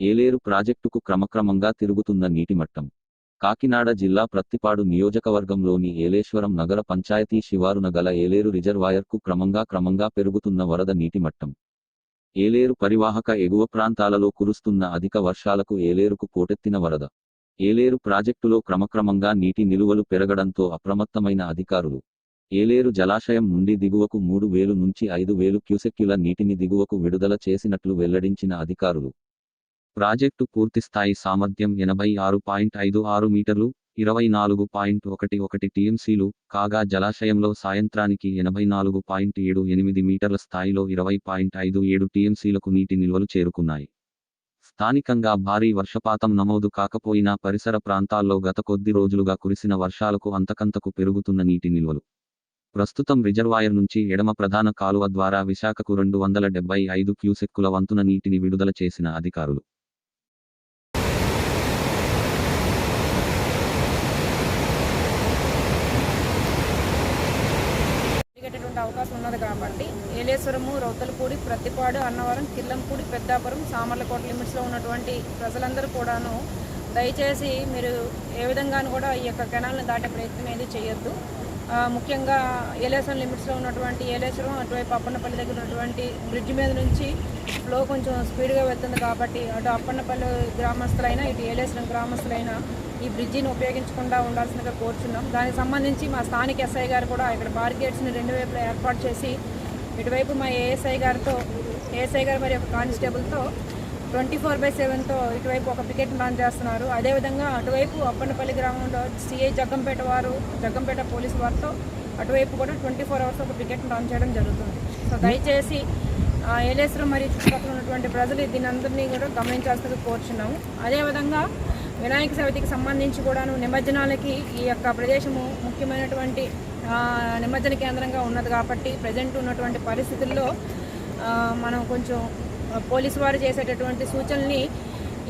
ఏలేరు ప్రాజెక్టుకు క్రమక్రమంగా తిరుగుతున్న నీటిమట్టం. కాకినాడ జిల్లా ప్రత్తిపాడు నియోజకవర్గంలోని ఏలేశ్వరం నగర పంచాయతీ శివారున గల ఏలేరు రిజర్వాయర్కు క్రమంగా క్రమంగా పెరుగుతున్న వరద నీటిమట్టం. ఏలేరు పరివాహక ఎగువ ప్రాంతాలలో కురుస్తున్న అధిక వర్షాలకు ఏలేరుకు పోటెత్తిన వరద. ఏలేరు ప్రాజెక్టులో క్రమక్రమంగా నీటి నిలువలు పెరగడంతో అప్రమత్తమైన అధికారులు. ఏలేరు జలాశయం నుండి దిగువకు మూడు వేలు నుంచి ఐదు వేలు క్యూసెక్యుల నీటిని దిగువకు విడుదల చేసినట్లు వెల్లడించిన అధికారులు. ప్రాజెక్టు పూర్తిస్థాయి సామర్థ్యం ఎనభై ఆరు పాయింట్ ఐదు ఆరు మీటర్లు ఇరవై నాలుగు పాయింట్ ఒకటి ఒకటి టీఎంసీలు కాగా జలాశయంలో సాయంత్రానికి ఎనభై నాలుగు పాయింట్ ఏడు ఎనిమిది మీటర్ల స్థాయిలో ఇరవై పాయింట్ ఐదు ఏడు టీఎంసీలకు నీటి నిల్వలు చేరుకున్నాయి. స్థానికంగా భారీ వర్షపాతం నమోదు కాకపోయినా పరిసర ప్రాంతాల్లో గత కొద్ది రోజులుగా కురిసిన వర్షాలకు అంతకంతకు పెరుగుతున్న నీటి నిల్వలు. ప్రస్తుతం రిజర్వాయర్ నుంచి ఎడమ ప్రధాన కాలువ ద్వారా విశాఖకు రెండు వందల డెబ్బై ఐదు క్యూసెక్కుల వంతున నీటిని విడుదల చేసిన అధికారులు. అవకాశం ఉన్నది కాబట్టి ఏలేశ్వరము రౌతలపూడి ప్రత్తిపాడు అన్నవరం కిల్లంపూడి పెద్దాపురం సామర్లకోట లిమిట్స్లో ఉన్నటువంటి ప్రజలందరూ కూడాను దయచేసి మీరు ఏ విధంగానూ కూడా ఈ యొక్క కెనాల్ని దాటే ప్రయత్నం ఏది చేయొద్దు. ముఖ్యంగా ఏలేశ్వరం లిమిట్స్లో ఉన్నటువంటి ఏలేశ్వరం అటువైపు అప్పన్నపల్లి దగ్గర ఉన్నటువంటి బ్రిడ్జ్ మీద నుంచి ఫ్లో కొంచెం స్పీడ్గా వెళ్తుంది కాబట్టి అటు అప్పన్నపల్లి గ్రామస్తులైనా ఇటు ఏలేశ్వరం గ్రామస్తులైనా ఈ బ్రిడ్జిని ఉపయోగించకుండా ఉండాల్సిందిగా కోరుచున్నాం. దానికి సంబంధించి మా స్థానిక ఎస్ఐ గారు కూడా ఇక్కడ బారికేడ్స్ని రెండు వైపులా ఏర్పాటు చేసి ఇటువైపు మా ఏఎస్ఐ గారితో ఏఎస్ఐ గారు మరి ఒక కానిస్టేబుల్తో ట్వంటీ ఫోర్ బై సెవెన్తో ఇటువైపు ఒక పికెట్ లాంచ్ చేస్తున్నారు. అదేవిధంగా అటువైపు అప్పన్నపల్లి గ్రామంలో సిఐ జగ్గంపేట వారు జగ్గంపేట పోలీసు వారితో అటువైపు కూడా ట్వంటీ ఫోర్ అవర్స్ ఒక పికెట్ లాంచ్ చేయడం జరుగుతుంది. సో దయచేసి ఏలేశ్వరం మరియు చుట్టుపక్కల ఉన్నటువంటి ప్రజలు దీని అందరినీ కూడా గమనించాల్సింది కోరుచున్నాము అదేవిధంగా వినాయక చవితికి సంబంధించి కూడాను నిమజ్జనాలకి ఈ యొక్క ప్రదేశము ముఖ్యమైనటువంటి నిమజ్జన కేంద్రంగా ఉన్నది కాబట్టి ప్రజెంట్ ఉన్నటువంటి పరిస్థితుల్లో మనం కొంచెం పోలీసు వారు చేసేటటువంటి సూచనల్ని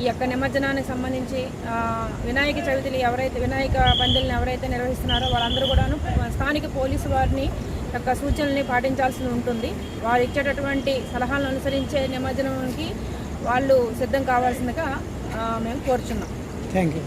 ఈ యొక్క నిమజ్జనానికి సంబంధించి వినాయక చవితిని ఎవరైతే వినాయక పందిల్ని ఎవరైతే నిర్వహిస్తున్నారో వాళ్ళందరూ కూడాను స్థానిక పోలీసు వారిని యొక్క సూచనల్ని పాటించాల్సి ఉంటుంది. వారు ఇచ్చేటటువంటి సలహాలను అనుసరించే నిమజ్జనానికి వాళ్ళు సిద్ధం కావాల్సిందిగా మేము కోరుచున్నాం. Thank you